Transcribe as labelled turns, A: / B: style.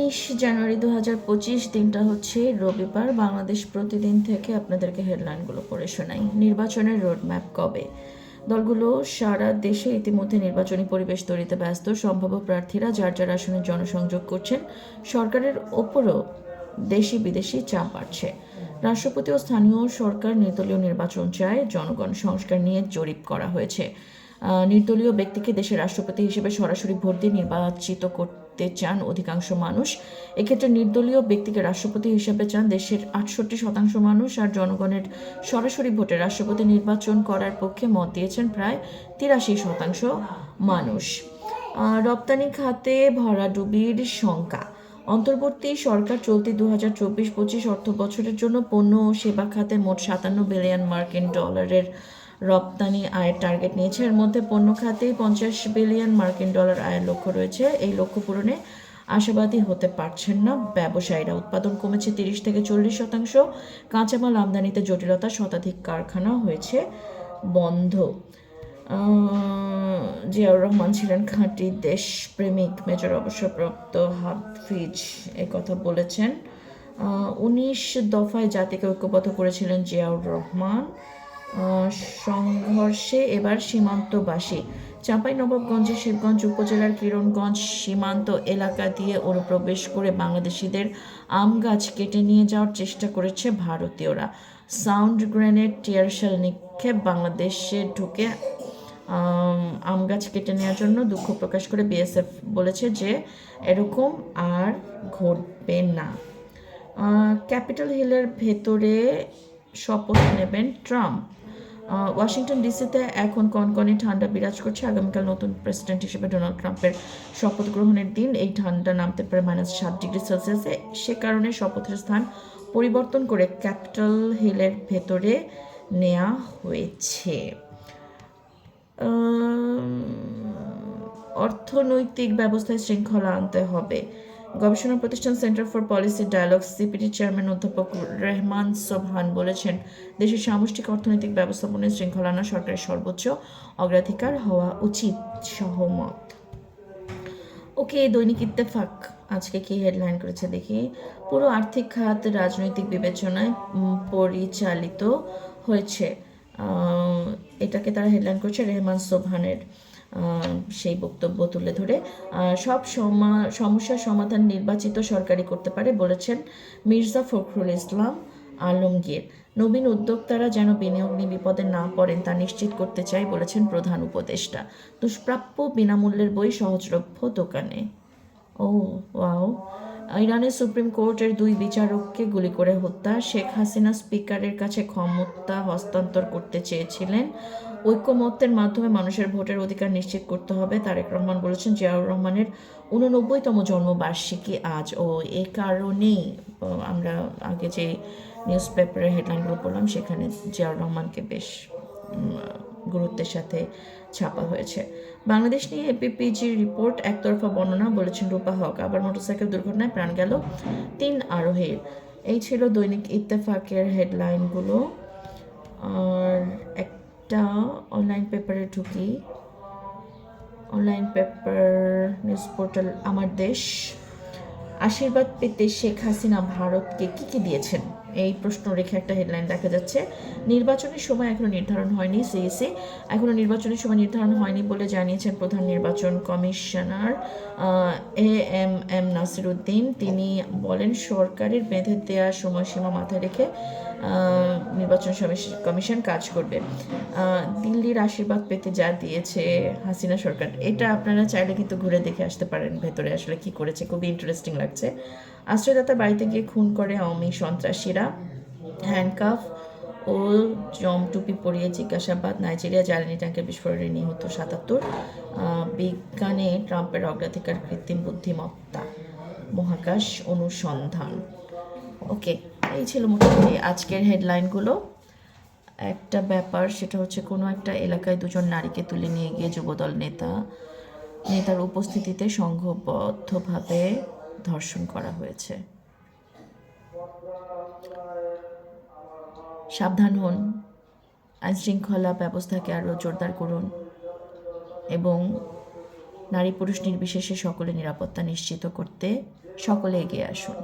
A: উনিশ জানুয়ারি দু হাজার পঁচিশ দিনটা হচ্ছে রবিবার। বাংলাদেশ প্রতিদিন থেকে আপনাদেরকে হেডলাইনগুলো পড়ে শোনাই। নির্বাচনের রোডম্যাপ কবে? দলগুলো সারা দেশে ইতিমধ্যে নির্বাচনী পরিবেশ তৈরিতে ব্যস্ত। সম্ভাব্য প্রার্থীরা যার যার আসনে জনসংযোগ করছেন, সরকারের ওপরও দেশি বিদেশি চাপ বাড়ছে। রাষ্ট্রপতি ও স্থানীয় সরকার নির্দলীয় নির্বাচন চায়, জনগণ সংস্কার নিয়ে জরিপ করা হয়েছে। নির্দলীয় ব্যক্তিকে দেশের রাষ্ট্রপতি হিসেবে সরাসরি ভোট দিয়ে নির্বাচিত করতে চান অধিকাংশ মানুষ। এক্ষেত্রে নির্দলীয় ব্যক্তিকে রাষ্ট্রপতি হিসেবে চান দেশের আটষট্টি শতাংশ মানুষ আর জনগণের সরাসরি ভোটে রাষ্ট্রপতি নির্বাচন করার পক্ষে মত দিয়েছেন প্রায় তিরাশি শতাংশ মানুষ। রপ্তানি খাতে ভরাডুবির শঙ্কা। অন্তর্বর্তী সরকার চলতি দু হাজার চব্বিশ পঁচিশ অর্থ বছরের জন্য পণ্য ও সেবা খাতে মোট সাতান্ন বিলিয়ন মার্কিন ডলারের রপ্তানি আয়ের টার্গেট নিয়েছে। এর মধ্যে পণ্য খাতে পঞ্চাশ বিলিয়ন মার্কিন ডলার আয়ের লক্ষ্য রয়েছে। এই লক্ষ্য পূরণে আশাবাদী হতে পারছেন না ব্যবসায়ীরা। উৎপাদন কমেছে তিরিশ থেকে চল্লিশ শতাংশ। কাঁচামাল আমদানিতে জটিলতা শতাধিক কারখানা হয়েছে বন্ধ। জিয়াউর রহমান ছিলেন খাঁটি দেশপ্রেমিক। মেজর অবসরপ্রাপ্ত হাফিজ এ কথা বলেছেন। উনিশ দফায় জাতিকে ঐক্যবদ্ধ করেছিলেন জিয়াউর রহমান। সংঘর্ষে এবার সীমান্তবাসী। চাঁপাই নবাবগঞ্জের শিবগঞ্জ উপজেলার কিরণগঞ্জ সীমান্ত এলাকা দিয়ে অনুপ্রবেশ করে বাংলাদেশিদের আম গাছ কেটে নিয়ে যাওয়ার চেষ্টা করেছে ভারতীয়রা। সাউন্ড গ্রেনেড টিয়ারশেল নিক্ষেপ বাংলাদেশে ঢুকে আম, গাছ কেটে নেওয়ার জন্য দুঃখ প্রকাশ করে বিএসএফ বলেছে যে এরকম আর ঘটবে না। ক্যাপিটাল হিলের ভেতরে শপথ নেবেন ট্রাম্প। ওয়াশিংটন ডিসিতে এখন কনকনে ঠান্ডা বিরাজ করছে আগামীকাল নতুন প্রেসিডেন্ট হিসেবে ডোনাল্ড ট্রাম্পের শপথ গ্রহণের দিন। এই ঠান্ডা নামতে পারে মাইনাস সাত ডিগ্রি সেলসিয়াসে। সে কারণে শপথের স্থান পরিবর্তন করে ক্যাপিটাল হিলের ভেতরে নেওয়া হয়েছে। অর্থনৈতিক ব্যবস্থায় শৃঙ্খলা আনতে হবে। গবেষণা প্রতিষ্ঠান centre for policy dialogue CPD chairman অধ্যাপক রেহমান সোবহান বলেছেন, দেশের সামষ্টিক অর্থনৈতিক ব্যবস্থাপনায় শৃঙ্খলা আনা সরকারের সর্বোচ্চ অগ্রাধিকার হওয়া উচিত। সহমত। ওকে, দৈনিক ইত্তেফাক। আজকে কি হেডলাইন করেছে দেখি? পুরো আর্থিক খাত রাজনৈতিক বিবেচনায় পরিচালিত হয়েছে। এটাকে তারা হেডলাইন করছে রেহমান সোবহানের। সেই বক্তব্য তুলে ধরে। সব সমা- সমস্যার সমাধান নির্বাচিত সরকারি করতে পারে বলেছেন মির্জা ফখরুল ইসলাম আলমগীর। নবীন উদ্যোক্তারা যেন বিনিয়োগ নিয়ে বিপদে না পড়েন তা নিশ্চিত করতে চাই বলেছেন প্রধান উপদেষ্টা। দুষ্প্রাপ্য বিনামূল্যের বই সহজলভ্য দোকানে। ও, ওয়াও। ইরানের সুপ্রিম কোর্টের দুই বিচারককে গুলি করে হত্যা। শেখ হাসিনা স্পিকারের কাছে ক্ষমতা হস্তান্তর করতে চেয়েছিলেন। ঐক্যমত্যের মাধ্যমে মানুষের ভোটের অধিকার নিশ্চিত করতে হবে। তারেক রহমান বলেছেন, জিয়াউর রহমানের উননব্বইতম জন্মবার্ষিকী আজ। ও এ কারণেই আমরা আগে যে নিউজ পেপারের হেডলাইনগুলো পড়লাম, সেখানে জিয়াউর রহমানকে বেশ গুরুত্বের সাথে ছাপা হয়েছে। বাংলাদেশ নিয়ে এপিপিজির রিপোর্ট একতরফা বর্ণনা বলেছেন রূপা হক। আবার মোটরসাইকেল দুর্ঘটনায় প্রাণ গেল তিন আরোহীর। এই ছিল দৈনিক ইত্তেফাকের হেডলাইনগুলো। আর একটা অনলাইন পেপারে ঢুকি। অনলাইন পেপার, নিউজ পোর্টাল আমার দেশ। আশীর্বাদ পেতে শেখ হাসিনা ভারতকে কি কি দিয়েছেন? এই প্রশ্ন রেখে একটা হেডলাইন দেখা যাচ্ছে। নির্বাচনের সময় এখনও নির্ধারণ হয়নি সিএসি এখনও নির্বাচনের সময় নির্ধারণ হয়নি বলে জানিয়েছেন প্রধান নির্বাচন commissioner A M M Nasir Uddin তিনি বলেন, সরকারের বেঁধে দেওয়া সময়সীমা মাথায় রেখে নির্বাচন কমিশন কাজ করবে। দিল্লির আশীর্বাদ পেতে যা দিয়েছে হাসিনা সরকার, এটা আপনারা চাইলে কিন্তু ঘুরে দেখে আসতে পারেন ভেতরে আসলে কি করেছে, খুবই ইন্টারেস্টিং লাগছে। আশ্রয়দাতা বাড়িতে গিয়ে খুন করে আওয়ামী সন্ত্রাসীরা। হ্যান্ডকাফ ও জম টুপি পরিয়ে জিজ্ঞাসাবাদ, নাইজেরিয়া জ্বালানি ট্যাঙ্কের বিস্ফোরণে নিহত সাতাত্তর। বিজ্ঞানে ট্রাম্পের অগ্রাধিকার কৃত্রিম বুদ্ধিমত্তা। মহাকাশ অনুসন্ধান। ওকে এই ছিল মোটামুটি আজকের হেডলাইনগুলো একটা ব্যাপার, সেটা হচ্ছে কোনো একটা এলাকায় দুজন নারীকে তুলে নিয়ে গিয়ে যুবদল নেতা, নেতার উপস্থিতিতে সংঘবদ্ধভাবে ধর্ষণ করা হয়েছে। সাবধান হন, আইনশৃঙ্খলা ব্যবস্থাকে আরও জোরদার করুন এবং নারী পুরুষ নির্বিশেষে সকলে নিরাপত্তা নিশ্চিত করতে সকলে এগিয়ে আসুন।